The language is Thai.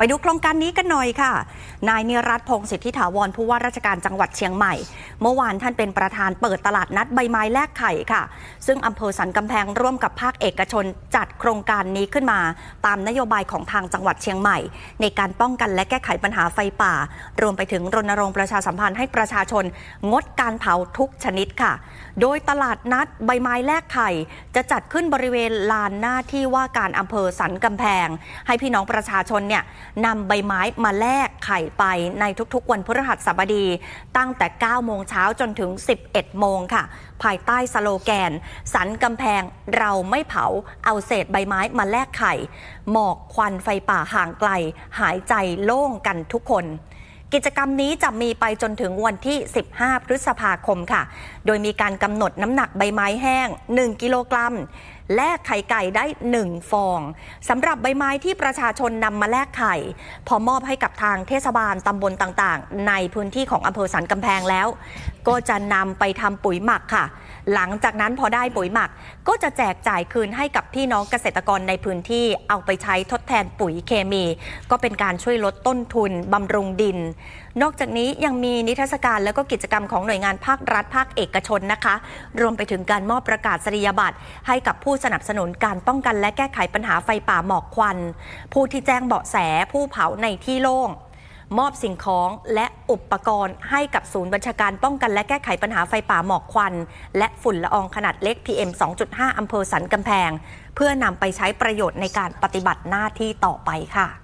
ไปดูโครงการนี้กันหน่อยค่ะ นายนิรัตนพงศ์สิทธิถาวรผู้ว่าราชการจังหวัดเชียงใหม่ เมื่อวานท่านเป็นประธานเปิดตลาดนัดใบไม้แลกไข่ค่ะ ซึ่งอำเภอสันกำแพงร่วมกับภาคเอกชนจัดโครงการนี้ขึ้นมา ตามนโยบายของทางจังหวัดเชียงใหม่ ในการป้องกันและแก้ไขปัญหาไฟป่า รวมไปถึงรณรงค์ประชาสัมพันธ์ให้ประชาชน งดการเผาทุกชนิดค่ะ โดยตลาดนัดใบไม้แลกไข่ จะจัดขึ้นบริเวณลานหน้าที่ว่าการอำเภอสันกำแพง ให้พี่น้องประชาชนเนี่ยนำใบไม้มาแลกไข่ไปในทุกๆ วันพฤหัสบดี ตั้งแต่ 9 โมงเช้าจนถึง 11 โมงค่ะ ภายใต้สโลแกน สันกำแพงเราไม่เผาเอาเศษใบไม้มาแลกไข่ หมอกควันไฟป่าห่างไกล หายใจโล่งกันทุกคน กิจกรรมนี้จะมีไปจนถึงวันที่ 15 พฤษภาคมค่ะ โดยมีการกำหนดน้ำหนักใบไม้แห้ง 1 กิโลกรัม แลกไข่ไก่ได้ 1 ฟองสำหรับใบไม้ที่ประชาชนนำมาแลกไข่ พอมอบให้กับทางเทศบาลตำบลต่างๆ ในพื้นที่ของอำเภอสันกำแพงแล้ว ก็จะนำไปทำปุ๋ยหมักค่ะ หลังจากนั้นพอได้ปุ๋ยหมัก ก็จะแจกจ่ายคืนให้กับพี่น้องเกษตรกรในพื้นที่เอาไปใช้ทดแทนปุ๋ยเคมี ก็เป็นการช่วยลดต้นทุนบำรุงดิน นอกจากนี้ยังมีนิทรรศการและก็กิจกรรมของหน่วยงานภาครัฐภาคเอกชนนะคะ รวมไปถึงการมอบประกาศนียบัตรให้กับผู้สนับสนุนการป้องกันและแก้ไขปัญหาไฟป่าหมอกควัน ผู้ที่แจ้งเบาะแสผู้เผาในที่โล่ง มอบสิ่งของและอุปกรณ์ให้กับศูนย์บัญชาการป้องกันและแก้ไขปัญหาไฟป่าหมอกควัน และฝุ่นละอองขนาดเล็ก PM 2.5 อำเภอสันกำแพง เพื่อนำไปใช้ประโยชน์ในการปฏิบัติหน้าที่ต่อไปค่ะ